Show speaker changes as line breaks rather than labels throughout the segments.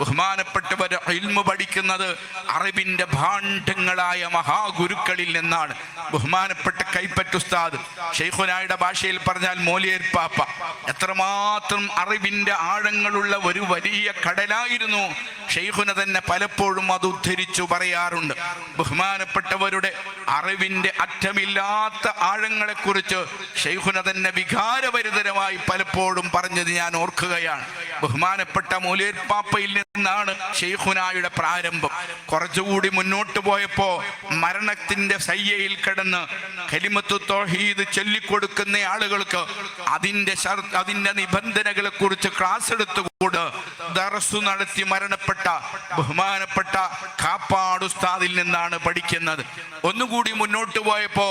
ബഹുമാനപ്പെട്ടവർ ഇൽമു പഠിക്കുന്നത് അറിവിന്റെ ഭാണ്ഡങ്ങളായ മഹാഗുരുക്കളിൽ നിന്നാണ്. ബഹുമാനപ്പെട്ട കൈപ്പറ്റുസ്താദ് ഷെയ്ഖുനായുടെ ഭാഷയിൽ പറഞ്ഞാൽ മോലിയർ പാപ്പ. എത്രമാത്രം അറിവിന്റെ ആഴങ്ങളുള്ള ഒരു വലിയ കടലായിരുന്നു. ഷെയ്ഖുന തന്നെ പലപ്പോഴും അത് ഉദ്ധരിച്ചു പറയാറുണ്ട്. ബഹുമാനപ്പെട്ടവരുടെ അറിവിന്റെ അറ്റമില്ലാത്ത ആഴങ്ങളെക്കുറിച്ച് ഷെയ്ഖുന തന്നെ വികാരപരിതരമായി പലപ്പോഴും പറഞ്ഞത് ഞാൻ ഓർക്കുകയാണ്. ബഹുമാനപ്പെട്ട മൂലേർപ്പാപ്പയിൽ നിന്നാണ് ഷെയ്ഖുനായുടെ പ്രാരംഭം. കുറച്ചുകൂടി മുന്നോട്ട് പോയപ്പോ മരണത്തിന്റെ സയ്യയിൽ കിടന്ന് കലിമത്ത് തോഹീദ് ചൊല്ലിക്കൊടുക്കുന്ന ആളുകൾക്ക് അതിന്റെ അതിന്റെ നിബന്ധനകളെ കുറിച്ച് ക്ലാസ് നടത്തി മരണപ്പെട്ട ബഹുമാനപ്പെട്ട കാപ്പാട് ഉസ്താദിൽ നിന്നാണ് പഠിക്കുന്നത്. ഒന്നുകൂടി മുന്നോട്ട് പോയപ്പോ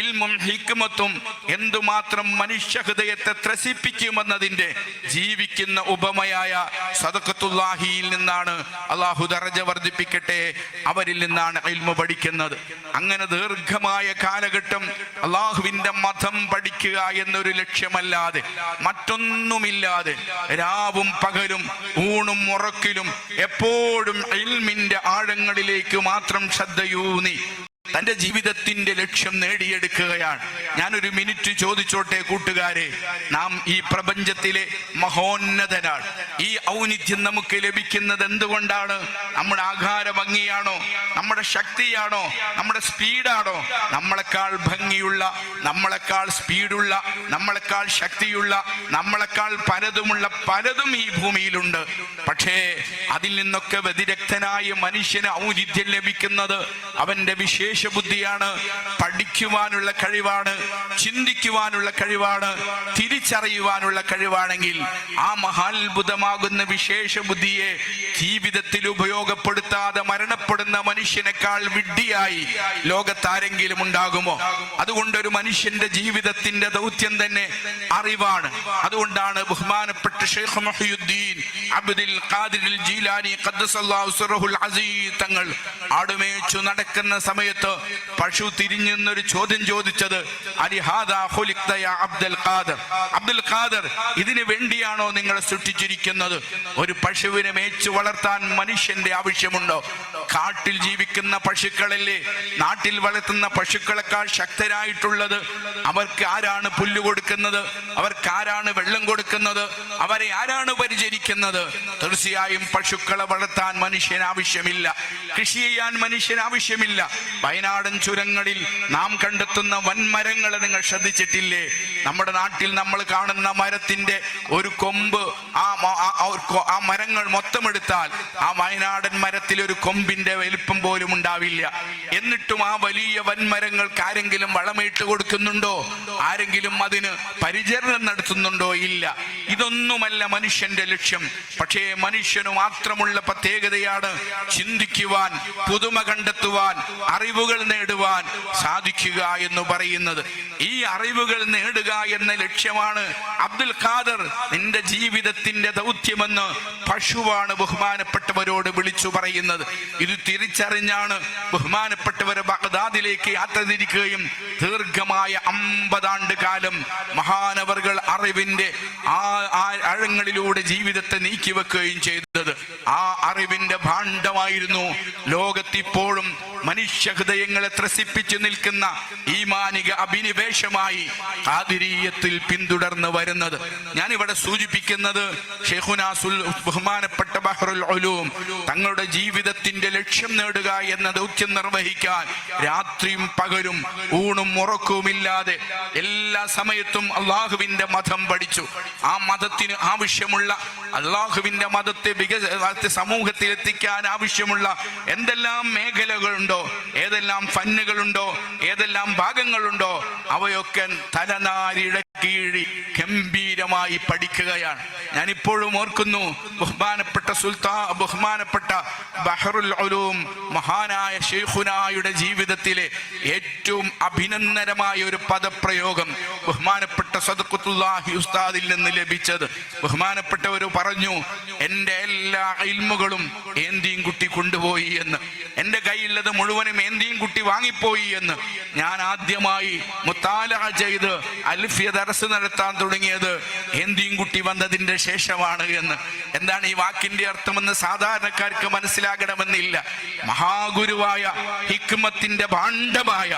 ഇൽമും ഹിക്മത്തും എന്തുമാത്രം മനുഷ്യ ഹൃദയത്തെ ത്രസിപ്പിക്കുമെന്നതിന്റെ ജീവിക്കുന്ന ഉപമയായ സദക്കത്തുല്ലാഹിയിൽ നിന്നാണ് അള്ളാഹു ദർജ വർദ്ധിപ്പിക്കട്ടെ അവരിൽ നിന്നാണ് ഇൽമു പഠിക്കുന്നത്. അങ്ങനെ ദീർഘമായ കാലഘട്ടം അള്ളാഹുവിന്റെ മതം പഠിക്കുക എന്നൊരു ലക്ഷ്യമല്ലാതെ മറ്റൊന്നുമില്ലാതെ രാവും പകലും ഊണും ഉറക്കിലും എപ്പോഴും ഇൽമിന്റെ ആഴങ്ങളിലേക്ക് മാത്രം ശ്രദ്ധയൂന്നി. തന്റെ ജീവിതത്തിന്റെ ലക്ഷ്യം നേടിയെടുക്കുകയാണ്. ഞാനൊരു മിനിറ്റ് ചോദിച്ചോട്ടെ കൂട്ടുകാരെ നാം ഈ പ്രപഞ്ചത്തിലെ മഹോന്നതനാണ് ഈ ഔന്നിധ്യം നമുക്ക് ലഭിക്കുന്നത് എന്തുകൊണ്ടാണ്? നമ്മുടെ ആഹാര ഭംഗിയാണോ? നമ്മുടെ ശക്തിയാണോ? നമ്മുടെ സ്പീഡാണോ? നമ്മളെക്കാൾ ഭംഗിയുള്ള നമ്മളെക്കാൾ സ്പീഡുള്ള നമ്മളെക്കാൾ ശക്തിയുള്ള നമ്മളെക്കാൾ പലതുമുള്ള പലതും ഈ ഭൂമിയിലുണ്ട്. പക്ഷേ അതിൽ നിന്നൊക്കെ വ്യതിരക്തനായ മനുഷ്യന് ഔന്നിധ്യം ലഭിക്കുന്നത് അവന്റെ വിശേഷ ബുദ്ധിയാണ് പഠിക്കുവാനുള്ള കഴിവാണ് ചിന്തിക്കുവാനുള്ള കഴിവാണ് തിരിച്ചറിയുവാനുള്ള കഴിവാണെങ്കിൽ ആ മഹാത്ഭുതമാകുന്ന വിശേഷ ബുദ്ധിയെ ജീവിതത്തിൽ ഉപയോഗപ്പെടുത്താതെ മരണപ്പെടുന്ന മനുഷ്യനേക്കാൾ വിഡ്ഢിയായി ലോകത്താരെങ്കിലും ഉണ്ടാകുമോ? അതുകൊണ്ട് ഒരു മനുഷ്യന്റെ ജീവിതത്തിന്റെ ദൗത്യം തന്നെ അറിവാണ്. അതുകൊണ്ടാണ് ബഹുമാനപ്പെട്ട Sheikh Muhiyuddin Abdul Qadir Jilani തങ്ങൾ ആടുമേച്ചു നടക്കുന്ന സമയത്ത് പശു തിരിഞ്ഞെന്നൊരു ചോദ്യം ചോദിച്ചത് അബ്ദുൽ ഖാദർ? അബ്ദുൽ ഇതിനു വേണ്ടിയാണോ നിങ്ങൾ സൃഷ്ടിച്ചിരിക്കുന്നത്? ഒരു പശുവിനെ മേച്ചു വളർത്താൻ മനുഷ്യന്റെ ആവശ്യമുണ്ടോ? കാട്ടിൽ ജീവിക്കുന്ന പശുക്കളല്ലേ? നാട്ടിൽ വളർത്തുന്ന പശുക്കളെക്കാൾ ശക്തരായിട്ടുള്ളത് അവർക്ക് ആരാണ് പുല്ല് കൊടുക്കുന്നത്? അവർക്ക് ആരാണ് വെള്ളം കൊടുക്കുന്നത്? അവരെ ആരാണ് പരിചരിക്കുന്നത്? തീർച്ചയായും പശുക്കളെ വളർത്താൻ മനുഷ്യൻ ആവശ്യമില്ല. കൃഷി ചെയ്യാൻ മനുഷ്യൻ ആവശ്യമില്ല. വയനാടൻ ചുരങ്ങളിൽ നാം കണ്ടെത്തുന്ന വൻമരങ്ങളെ നിങ്ങൾ ശ്രദ്ധിച്ചിട്ടില്ലേ? നമ്മുടെ നാട്ടിൽ നമ്മൾ കാണുന്ന മരത്തിന്റെ ഒരു കൊമ്പ് ആ ആ- മരങ്ങൾ മൊത്തം എടുത്താൽ ആ വയനാടൻ മരത്തിൽ ഒരു കൊമ്പിന്റെ വലിപ്പം പോലും ഉണ്ടാവില്ല. എന്നിട്ടും ആ വലിയ വൻമരങ്ങൾക്ക് ആരെങ്കിലും വളമിട്ട് കൊടുക്കുന്നുണ്ടോ? ആരെങ്കിലും അതിന് പരിചരണം നടത്തുന്നുണ്ടോ? ഇല്ല. ഇതൊന്നുമല്ല മനുഷ്യന്റെ ലക്ഷ്യം. പക്ഷേ മനുഷ്യന് മാത്രമുള്ള പ്രത്യേകതയാണ് ചിന്തിക്കുവാൻ പുതുമ കണ്ടെത്തുവാൻ അറിവുകൾ നേടുവാൻ സാധിക്കുക എന്ന് പറയുന്നത്. ഈ അറിവുകൾ നേടുക എന്ന ലക്ഷ്യമാണ് അബ്ദുൽ ഖാദർ നിന്റെ ജീവിതത്തിന്റെ ദൗത്യമെന്ന് പശുവാണ് ബഹുമാനപ്പെട്ടവരോട് വിളിച്ചു പറയുന്നത്. ഇത് തിരിച്ചറിഞ്ഞാണ് ബഹുമാനപ്പെട്ടവർ ബഗ്ദാദിലേക്ക് യാത്ര തിരിക്കുകയും ദീർഘമായ അമ്പതാണ്ട് കാലം മഹാനവർകൾ അറിവിന്റെ ആ ആ ജീവിതത്തെ നീക്കി നീക്കിവെക്കുകയും ചെയ്തത്. ആ അറിവിന്റെ ഭാണ്ഡമായിരുന്നു ലോകത്തിപ്പോഴും മനുഷ്യ ഹൃദയങ്ങളെ ത്രസിപ്പിച്ചു നിൽക്കുന്ന ഈ മാനിക അഭിനിവേശമായി ആതിരീയത്തിൽ പിന്തുടർന്ന് വരുന്നത്. ഞാൻ ഇവിടെ സൂചിപ്പിക്കുന്നത് ഷെഹുനാസുൽ ബഹുമാനപ്പെട്ട ബഹ്റുൽ ഉലൂം തങ്ങളുടെ ജീവിതത്തിന്റെ ലക്ഷ്യം നേടുക എന്ന ദൗത്യം നിർവഹിക്കാൻ രാത്രിയും പകലും ഊണും ഉറക്കവുമില്ലാതെ എല്ലാ സമയത്തും അള്ളാഹുവിന്റെ മതം പഠിച്ചു. ആ മതത്തിന് ആവശ്യമുള്ള അള്ളാഹുവിന്റെ മതത്തെ വികസ സമൂഹത്തിൽ എത്തിക്കാൻ ആവശ്യമുള്ള എന്തെല്ലാം മേഖലകളുണ്ടോ ഏതെല്ലാം ഫന്നുകളുണ്ടോ ഏതെല്ലാം ഭാഗങ്ങളുണ്ടോ അവയൊക്കെ തലനാരിയുടെ കീഴി ഗംഭീരമായി പഠിക്കുകയാണ്. ഞാനിപ്പോഴും ഓർക്കുന്നു ബഹുമാനപ്പെട്ട സുൽത്താ ബഹുമാനപ്പെട്ട ബഹറുൽ ഉലൂം മഹാനായ ഷെയ്ഖുനായുടെ ജീവിതത്തിലെ ഏറ്റവും അഭിനന്ദനമായ ഒരു പദപ്രയോഗം ബഹുമാനപ്പെട്ട സദഖത്തുല്ലാഹി ഉസ്താദിൽ നിന്ന് ലഭിച്ചത്. ബഹുമാനപ്പെട്ടവർ പറഞ്ഞു എന്റെ എല്ലാ ഇൽമുകളും ഏന്തിയും കുട്ടി കൊണ്ടുപോയി എന്ന്. എന്റെ കയ്യിലുള്ളത് മുഴുവനും എന്തിയും കുട്ടി വാങ്ങിപ്പോയി എന്ന് ഞാൻ ആദ്യമായി മുത്താല ചെയ്ത് അൽഫിയ ദർസ് നടത്താൻ തുടങ്ങിയത് എന്തിയും കുട്ടി വന്നതിന്റെ ശേഷമാണ് എന്ന്. എന്താണ് ഈ വാക്കിന്റെ അർത്ഥമെന്ന് സാധാരണക്കാർക്ക് മനസ്സിലാകണമെന്നില്ല. മഹാഗുരുവായ ഹിക്മത്തിന്റെ ഭാണ്ഡമായ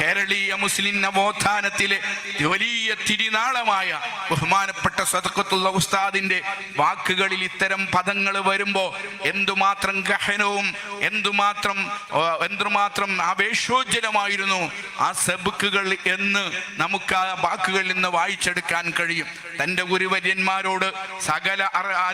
കേരളീയ മുസ്ലിം നവോത്ഥാനത്തിലെ വലിയ തിരിനാളമായ ബഹുമാനപ്പെട്ട സ്വതക്കത്തുള്ള ഉസ്താദിന്റെ വാക്കുകളിൽ ഇത്തരം പദങ്ങൾ വരുമ്പോൾ എന്തുമാത്രം ഗഹനവും എന്തുമാത്രം ആ, എന്തുമാത്രം ആവേശോജ്ജലമായിരുന്നു ആ സെബുക്കുകൾ എന്ന് നമുക്ക് ആ വാക്കുകളിൽ നിന്ന് വായിച്ചെടുക്കാൻ കഴിയും. തന്റെ ഗുരുവര്യന്മാരോട് സകല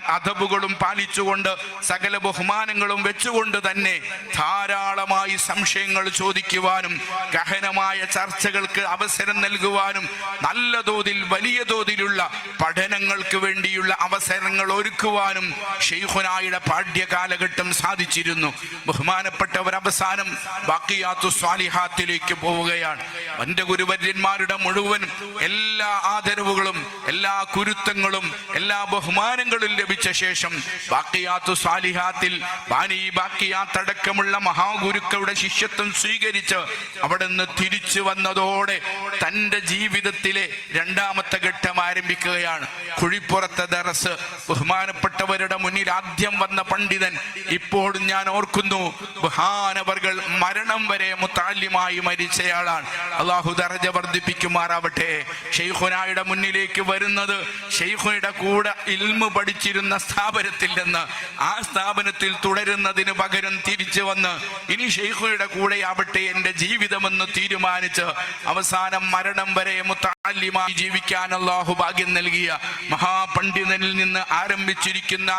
അധബുകളും പാലിച്ചുകൊണ്ട് സകല ബഹുമാനങ്ങളും വെച്ചുകൊണ്ട് തന്നെ ധാരാളമായി സംശയങ്ങൾ ചോദിക്കുവാനും ഗഹനമായ ചർച്ചകൾക്ക് അവസരം നൽകുവാനും നല്ല തോതിൽ വലിയ തോതിലുള്ള പഠനങ്ങൾക്ക് വേണ്ടിയുള്ള അവസരങ്ങൾ ഒരുക്കുവാനും ഷെയ്ഖുനായുടെ പാഠ്യകാലഘട്ടം സാധിച്ചിരുന്നു. സാധിച്ചിരുന്നു ബഹുമാനപ്പെട്ടവർ അവസാനം ബാക്കിയാത്തു സ്വാലിഹാത്തിലേക്ക് പോവുകയാണ്. എന്റെ ഗുരുവര്യന്മാരുടെ മുഴുവൻ എല്ലാ ആദരവുകളും എല്ലാ കുരുത്തങ്ങളും എല്ലാ ബഹുമാനങ്ങളും ലഭിച്ച ശേഷം ബാക്കിയാത്തു സ്വാലിഹാത്തിൽ ബാനി ബാക്കിയാത്തടക്കമുള്ള മഹാഗുരുക്കളുടെ ശിഷ്യത്വം സ്വീകരിച്ച് അവിടെ നിന്ന് തിരിച്ചു വന്നതോടെ തന്റെ ജീവിതത്തിലെ രണ്ടാമത്തെ ഘട്ടം ആരംഭിക്കുകയാണ്. കുഴിപ്പുറത്തെ ദറസ് ബഹുമാനപ്പെട്ടവരുടെ മുന്നിൽ ആദ്യം വന്ന പണ്ഡിതൻ ഇപ്പോഴും ഞാൻ ഓർക്കുന്നു ബഹാനവർകൾ മരണം വരെ മുത്താല്യമായി മരിച്ചയാളാണ്. അള്ളാഹു ദർജ വർദ്ധിപ്പിക്കുമാറാവട്ടെ. ഷെയ്ഖുനായുടെ മുന്നിലേക്ക് വരുന്നത് ഷെയ്ഖുനയുടെ കൂടെ ഇൽമു പഠിച്ചിരുന്ന സ്ഥാപനത്തിൽ നിന്ന്. ആ സ്ഥാപനത്തിൽ തുടരുന്നതിന് പകരം തിരിച്ചു വന്ന് ഇനി ഷെയ്ഖുനയുടെ കൂടെയാവട്ടെ എന്റെ ജീവിതമെന്ന് തീരുമാനിച്ച് അവസാനം മരണം വരെ മുത്താല്യമായി ജീവിക്കാൻ അള്ളാഹു ഭാഗ്യം നൽകിയ മഹാപണ്ഡിതനിൽ നിന്ന് ആരംഭിച്ചിരിക്കുന്ന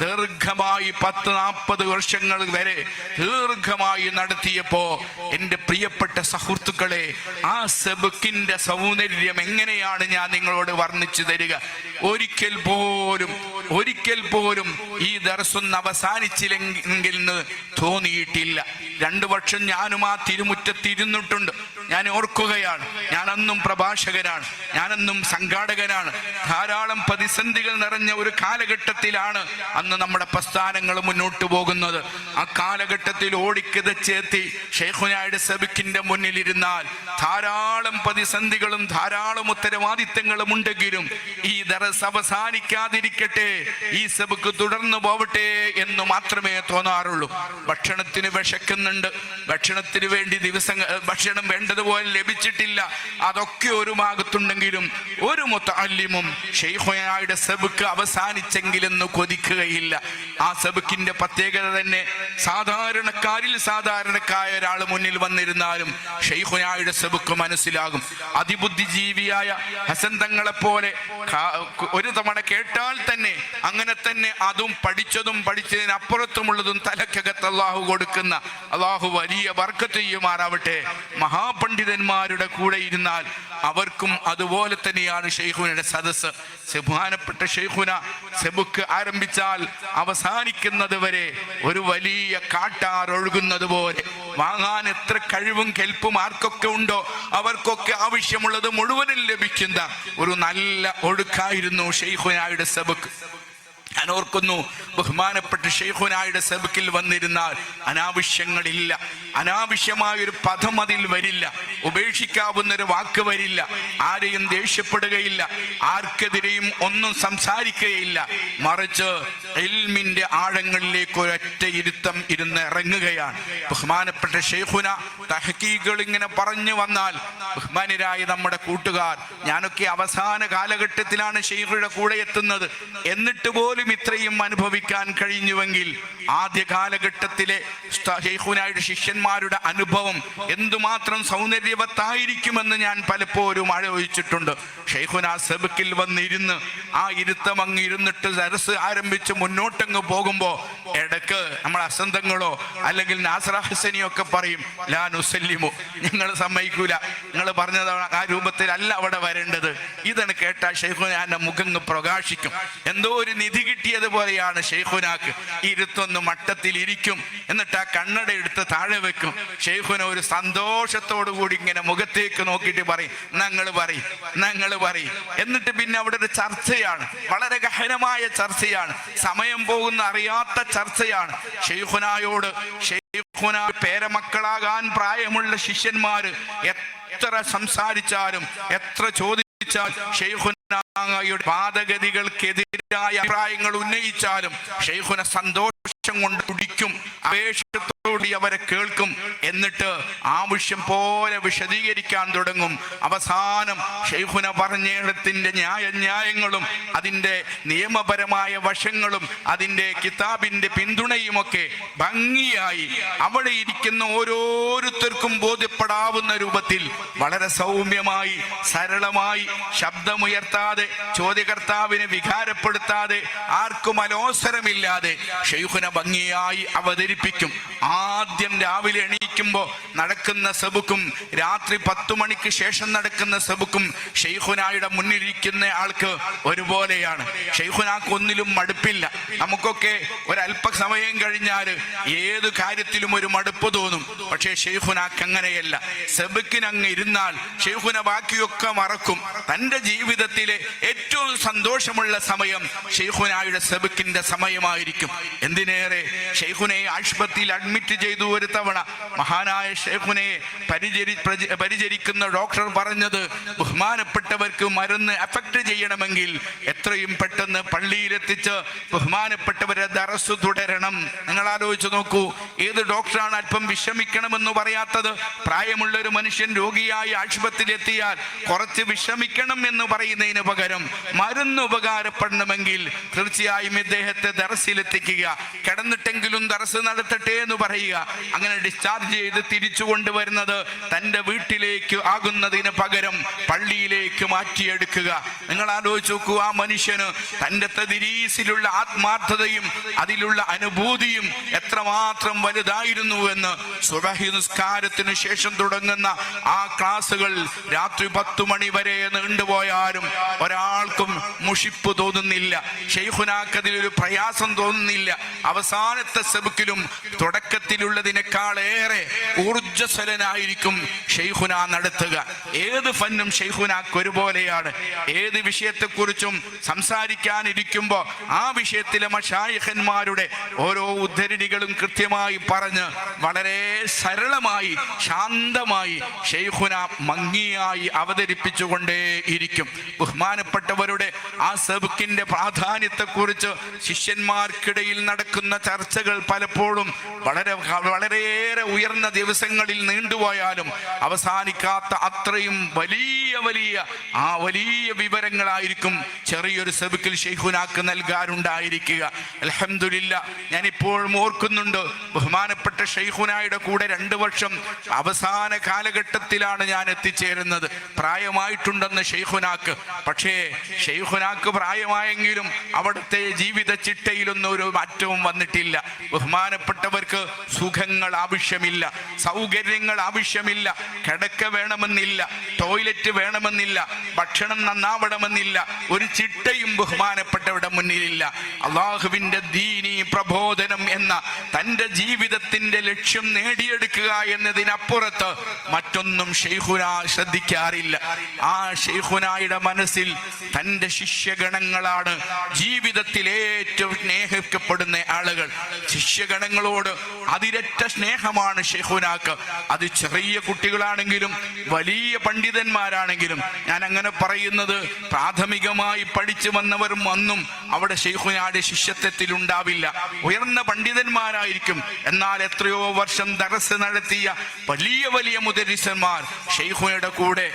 ദീർഘമായി പത്ത് നാൽപ്പത് വർഷങ്ങൾ വരെ ദീർഘമായി നടത്തിയപ്പോ എന്റെ പ്രിയപ്പെട്ട സുഹൃത്തുക്കളെ ആ സെബുക്കിന്റെ സൗന്ദര്യം എങ്ങനെയാണ് ഞാൻ നിങ്ങളോട് വർണിച്ചു തരിക? ഒരിക്കൽ പോലും ഒരിക്കൽ പോലും ഈ ദർശനം അവസാനിച്ചില്ലെങ്കിൽ തോന്നിയിട്ടില്ല. രണ്ടു വർഷം ഞാനും ആ തിരുമുറ്റത്തിരുന്നിട്ടുണ്ട് ഞാൻ ഓർക്കുകയാണ്. ഞാനന്നും പ്രഭാഷകനാണ്. ഞാനെന്നും സംഘാടകനാണ്. ധാരാളം പ്രതിസന്ധികൾ നിറഞ്ഞ ഒരു കാലഘട്ടത്തിലാണ് അന്ന് നമ്മുടെ പ്രസ്ഥാനങ്ങൾ മുന്നോട്ട് പോകുന്നത്. ആ കാലഘട്ടത്തിൽ ഓടിക്കിതച്ചെത്തി ഷെയ്ഖുനായുടെ സബിക്കിന്റെ മുന്നിലിരുന്നാൽ ധാരാളം പ്രതിസന്ധികളും ധാരാളം ഉത്തരവാദിത്തങ്ങളും ഉണ്ടെങ്കിലും ഈ ദറസ് അവസാനിക്കാതിരിക്കട്ടെ ഈ സബുക്ക് തുടർന്നു പോവട്ടെ എന്ന് മാത്രമേ തോന്നാറുള്ളൂ. ഭക്ഷണത്തിന് വിശക്കുന്നുണ്ട്. ഭക്ഷണത്തിന് വേണ്ടി ദിവസങ്ങൾ ഭക്ഷണം വേണ്ടതുപോലെ ലഭിച്ചിട്ടില്ല. അതൊക്കെ ഒരു ഭാഗത്തുണ്ടെങ്കിലും ഒരു മുത്തല്ലിമും ഷെയ്ഖുയായുടെ സെബുക്ക് അവസാനിച്ചെങ്കിലെന്ന് കൊതിക്കുകയില്ല. ആ സെബുക്കിന്റെ പ്രത്യേകത തന്നെ സാധാരണക്കാരിൽ സാധാരണക്കായ ഒരാൾ മുന്നിൽ വന്നിരുന്നാലും ഷെയ്ഖുയായുടെ സെബുക്ക് മനസ്സിലാകും. അതിബുദ്ധിജീവിയായ ഹസന്തങ്ങളെപ്പോലെ ഒരു തവണ കേട്ടാൽ തന്നെ അങ്ങനെ തന്നെ അതും പഠിച്ചതും പഠിച്ചതിനപ്പുറത്തുമുള്ളതും തലക്കകത്ത് അള്ളാഹു കൊടുക്കുന്ന അള്ളാഹു വലിയ വർക്കത്ത് ചെയ്യുമാറാവട്ടെ. മഹാപണ്ഡിതന്മാരുടെ കൂടെ ഇരുന്നാൽ അവർക്കും അതുപോലെ തന്നെയാണ് ഷെയ്ഖുനയുടെ സദസ്സ്. ബഹുമാനപ്പെട്ട ഷെയ്ഖുന സെബുക്ക് ആരംഭിച്ചാൽ അവസാനിക്കുന്നത് വരെ ഒരു വലിയ കാട്ടാർ ഒഴുകുന്നത് പോലെ. വാങ്ങാൻ എത്ര കഴിവും കെൽപ്പും ആർക്കൊക്കെ ഉണ്ടോ? അവർക്കൊക്കെ ആവശ്യമുള്ളത് മുഴുവനും ലഭിക്കുന്ന ഒരു നല്ല ഒഴുക്കായിരുന്നു ഷെയ്ഖുനായുടെ സബുക്ക്. ഞാൻ ഓർക്കുന്നു ബഹുമാനപ്പെട്ട ഷെയ്ഖുനായുടെ സബക്കിൽ വന്നിരുന്നാൽ അനാവശ്യങ്ങളില്ല. അനാവശ്യമായ ഒരു പദം അതിൽ വരില്ല. ഉപേക്ഷിക്കാവുന്ന ഒരു വാക്ക് വരില്ല. ആരെയും ദേഷ്യപ്പെടുകയില്ല. ആർക്കെതിരെയും ഒന്നും സംസാരിക്കുകയില്ല. മറിച്ച് എൽമിന്റെ ആഴങ്ങളിലേക്ക് ഒരൊറ്റ ഇരുത്തം ഇരുന്ന് ഇറങ്ങുകയാണ്. ബഹുമാനപ്പെട്ട ഷെയ്ഖുന തഹക്കീകൾ ഇങ്ങനെ പറഞ്ഞു വന്നാൽ ബഹുമാനരായ നമ്മുടെ കൂട്ടുകാർ ഞാനൊക്കെ അവസാന കാലഘട്ടത്തിലാണ് ഷെയ്ഖുയുടെ കൂടെ എത്തുന്നത്. എന്നിട്ട് പോലും ഇത്രയും അനുഭവിക്കാൻ കഴിഞ്ഞുവെങ്കിൽ ആദ്യ കാലഘട്ടത്തിലെ ഷെയ്ഖുനായുടെ ശിഷ്യന്മാരുടെ അനുഭവം എന്തുമാത്രം സൗന്ദര്യവത്തായിരിക്കുമെന്ന് ഞാൻ പലപ്പോഴും ആലോചിച്ചിട്ടുണ്ട്. ഷെയ്ഖുന സെബക്കിൽ വന്നിരുന്ന് ആ ഇരുത്തം അങ്ങ് ഇരുന്നിട്ട് സരസ് ആരംഭിച്ച് മുന്നോട്ടങ്ങ് പോകുമ്പോൾ ഇടയ്ക്ക് നമ്മൾ അസന്തങ്ങളോ അല്ലെങ്കിൽ നാസറ ഹസനിയൊക്കെ പറയും ലാ നുസല്ലിമു. ഞങ്ങൾ സമ്മതിക്കൂല. നിങ്ങൾ പറഞ്ഞത് ആ രൂപത്തിലല്ല അവിടെ വരേണ്ടത്. ഇതാണ് കേട്ട ഷെയ്ഖുനാന്റെ മുഖം പ്രകാശിക്കും. എന്തോ ഒരു നിധി കിട്ടിയതുപോലെയാണ് ഷെയ്ഖുനാക്ക് ഇരുത്തൊന്ന് മട്ടത്തിൽ ഇരിക്കും എന്നിട്ട് ആ കണ്ണട എടുത്ത് താഴെ വെക്കും. ഷെയ്ഖുന ഒരു സന്തോഷത്തോടു കൂടി ഇങ്ങനെ മുഖത്തേക്ക് നോക്കിയിട്ട് പറയും ഞങ്ങൾ പറയും ഞങ്ങൾ പറയും. എന്നിട്ട് പിന്നെ അവിടെ ഒരു ചർച്ചയാണ്. വളരെ ഗഹനമായ ചർച്ചയാണ്. സമയം പോകുന്ന അറിയാത്ത ചർച്ചയാണ്. ഷെയ്ഖുനായോട് ഷെയ് ഷെയ്ഖുന പേരമക്കളാകാൻ പ്രായമുള്ള ശിഷ്യന്മാര് എത്ര സംസാരിച്ചാലും എത്ര ചോദിച്ചാൽ ഷെയ്ഖുനായുടെ പാതഗതികൾക്കെതിരായ അഭിപ്രായങ്ങൾ ഉന്നയിച്ചാലും ഷെയ്ഖുന സന്തോഷം കൊണ്ട് കുടിക്കും അപേക്ഷത്തോടെ അവരെ കേൾക്കും എന്നിട്ട് ആവശ്യം പോലെ വിശദീകരിക്കാൻ തുടങ്ങും. അവസാനം ഷെയ്ഖുന പറഞ്ഞേടത്തിന്റെ ന്യായന്യായങ്ങളും അതിന്റെ നിയമപരമായ വശങ്ങളും അതിന്റെ കിതാബിന്റെ പിന്തുണയുമൊക്കെ ഭംഗിയായി അവിടെ ഇരിക്കുന്ന ഓരോരുത്തർക്കും ബോധ്യപ്പെടാവുന്ന രൂപത്തിൽ വളരെ സൗമ്യമായി സരളമായി ശബ്ദമുയർത്താതെ ചോദ്യകർത്താവിനെ വികാരപ്പെടുത്താതെ ആർക്കും അലോസരമില്ലാതെ ഷെയ്ഖുന ഭംഗിയായി അവതരിപ്പിക്കും. ആദ്യം രാവിലെ എണീക്കുമ്പോൾ നടക്കുന്ന സബുക്കും രാത്രി പത്തു മണിക്ക് ശേഷം നടക്കുന്ന സബുക്കും ഷെയ്ഖുനായുടെ മുന്നിലിരിക്കുന്ന ആൾക്ക് ഒരുപോലെയാണ്. ഷെയ്ഖുനാക്ക് ഒന്നിലും മടുപ്പില്ല. നമുക്കൊക്കെ ഒരല്പ സമയം കഴിഞ്ഞാൽ ഏത് കാര്യത്തിലും ഒരു മടുപ്പ് തോന്നും. പക്ഷേ ഷെയ്ഖുനാക്ക് അങ്ങനെയല്ല സബുക്കിനങ്ങ് ഇരുന്നാൽ ഷെയ്ഖുന ബാക്കിയൊക്കെ മറക്കും. തന്റെ ജീവിതത്തിലെ ഏറ്റവും സന്തോഷമുള്ള സമയം ഷെയ്ഖുനായുടെ സെബുക്കിന്റെ സമയമായിരിക്കും. എന്തിനേറെ? ഷെയ്ഖുനെ ആശുപത്രിയിൽ അഡ്മിറ്റ് ചെയ്തു ഒരു തവണ. മഹാനായ ഷേഖുനെ പരിചരി പരിചരിക്കുന്ന ഡോക്ടർ പറഞ്ഞത് ബഹുമാനപ്പെട്ടവർക്ക് മരുന്ന് അഫക്റ്റ് ചെയ്യണമെങ്കിൽ എത്രയും പെട്ടെന്ന് പള്ളിയിലെത്തിച്ച് ബഹുമാനപ്പെട്ടവരെ ദറസ് തുടരണം. നിങ്ങൾ ആലോചിച്ച് നോക്കൂ ഏത് ഡോക്ടറാണ് അല്പം വിഷമിക്കണമെന്ന് പറയാത്തത്? പ്രായമുള്ള ഒരു മനുഷ്യൻ രോഗിയായി ആശുപത്രിയിൽ എത്തിയാൽ കുറച്ച് വിഷമിക്കണം എന്ന് പറയുന്നതിന് പകരം മരുന്ന് ഉപകാരപ്പെടണമെങ്കിൽ തീർച്ചയായും ഇദ്ദേഹത്തെ ദറസിലെത്തിക്കുക കിടന്നിട്ടെങ്കിലും ദറസ് നടത്തട്ടെ എന്ന് പറയുക. അങ്ങനെ ഡിസ്ചാർജ് ചെയ്ത് തിരിച്ചു കൊണ്ടുവരുന്നത് തന്റെ വീട്ടിലേക്ക് ആകുന്നതിന് പകരം പള്ളിയിലേക്ക് മാറ്റിയെടുക്കുക. നിങ്ങൾ ആലോചിച്ച് നോക്കൂ ആ മനുഷ്യന് തന്റെ തദിരീസിലുള്ള ആത്മാർത്ഥതയും അതിലുള്ള അനുഭൂതിയും എത്രമാത്രം വലുതായിരുന്നു എന്ന് സുബഹി നിസ്കാരത്തിന് ശേഷം തുടങ്ങുന്ന ആ ക്ലാസ്സുകൾ രാത്രി പത്തു മണി വരെ നീണ്ടുപോയാലും ഒരാൾക്കും മുഷിപ്പ് തോന്നുന്നില്ല. ഷെയ്ഖുനാക്കതിൽ ഒരു പ്രയാസം തോന്നുന്നില്ല. അവസാനത്തെ സബുക്കിലും തുടക്കത്തിലുള്ളതിനേക്കാളേറെ ഊർജസ്വലനായിരിക്കും ഷെയ്ഖുന നടത്തുക. ഏത് ഫന്നും ഷെയ്ഖുനാക്ക് ഒരുപോലെയാണ് ഏത് വിഷയത്തെക്കുറിച്ചും സംസാരിക്കാനിരിക്കുമ്പോൾ ആ വിഷയത്തിലെ മഷായഹന്മാരുടെ ഓരോ ഉദ്ധരണികളും കൃത്യമായി പറഞ്ഞ് വളരെ സരളമായി ശാന്തമായി ഷെയ്ഖുന മങ്ങിയായി അവതരിപ്പിച്ചുകൊണ്ടേ ഇരിക്കും ബഹുമാനപ്പെട്ടവരുടെ ആ സബുക്കിന്റെ പ്രാധാന്യത്തെക്കുറിച്ച് ശിഷ്യന്മാർക്കിടയിൽ നടക്കുന്ന ചർച്ചകൾ പലപ്പോഴും വളരെ വളരെയേറെ ഉയർന്ന ദിവസങ്ങളിൽ നീണ്ടുപോയാലും അവസാനിക്കാത്ത അത്രയും വലിയ വലിയ ആ വലിയ വിവരങ്ങളായിരിക്കും ചെറിയൊരു സെബുക്കിൽ ഷെയ്ഖുനാക്ക് നൽകാറുണ്ടായിരിക്കുക അലഹമില്ല ഞാൻ ഇപ്പോഴും ഓർക്കുന്നുണ്ട് ബഹുമാനപ്പെട്ട ഷെയ്ഖുനായുടെ കൂടെ രണ്ട് വർഷം അവസാന കാലഘട്ടത്തിലാണ് ഞാൻ എത്തിച്ചേരുന്നത്. പ്രായമായിട്ടുണ്ടെന്ന് ഷെയ്ഖുനാക്ക് പക്ഷേ ഷെയ്ഖുനാക്ക് പ്രായമായെങ്കിലും അവിടുത്തെ ജീവിത ചിട്ടയിലൊന്നും ഒരു മാറ്റവും വന്നിട്ടില്ല. ബഹുമാനപ്പെട്ടവർക്ക് സുഖങ്ങൾ ആവശ്യമില്ല സൗകര്യങ്ങൾ ആവശ്യമില്ല കിടക്ക വേണമെന്നില്ല ടോയ്ലറ്റ് വേണമെന്നില്ല ഭക്ഷണം നന്നാവണമെന്നില്ല ഒരു ചിട്ടയും ബഹുമാനപ്പെട്ടവരുടെ മുന്നിലില്ല. അള്ളാഹുവിന്റെ ദീനി പ്രബോധനം എന്ന തന്റെ ജീവിതത്തിന്റെ ലക്ഷ്യം നേടിയെടുക്കുക എന്നതിനപ്പുറത്ത് മറ്റൊന്നും ഷെയ്ഖുന ശ്രദ്ധിക്കാറില്ല. ആ ഷെയ്ഖുനായുടെ മനസ്സിൽ തന്റെ ശിഷ്യഗണങ്ങളാണ് ജീവിതത്തിൽ ഏറ്റവും സ്നേഹിക്കപ്പെടുന്ന ആളുകൾ. ശിഷ്യഗണങ്ങളോട് അതിരറ്റ സ്നേഹമാണ് ഷെഹുനാക്ക് അത് ചെറിയ കുട്ടികളാണെങ്കിലും വലിയ പണ്ഡിതന്മാരാണെങ്കിലും. ഞാൻ അങ്ങനെ പറയുന്നത് പ്രാഥമികമായി പഠിച്ചു വന്നവരും വന്നും അവിടെ ഷെയ്ഖുനായുടെ ശിഷ്യത്വത്തിൽ ഉണ്ടാവില്ല ഉയർന്ന പണ്ഡിതന്മാരായിരിക്കും. എന്നാൽ എത്രയോ വർഷം ദറസ് നടത്തിയ വലിയ വലിയ മുദരിസന്മാർ ഷെയ്ഖുനയുടെ കൂടെ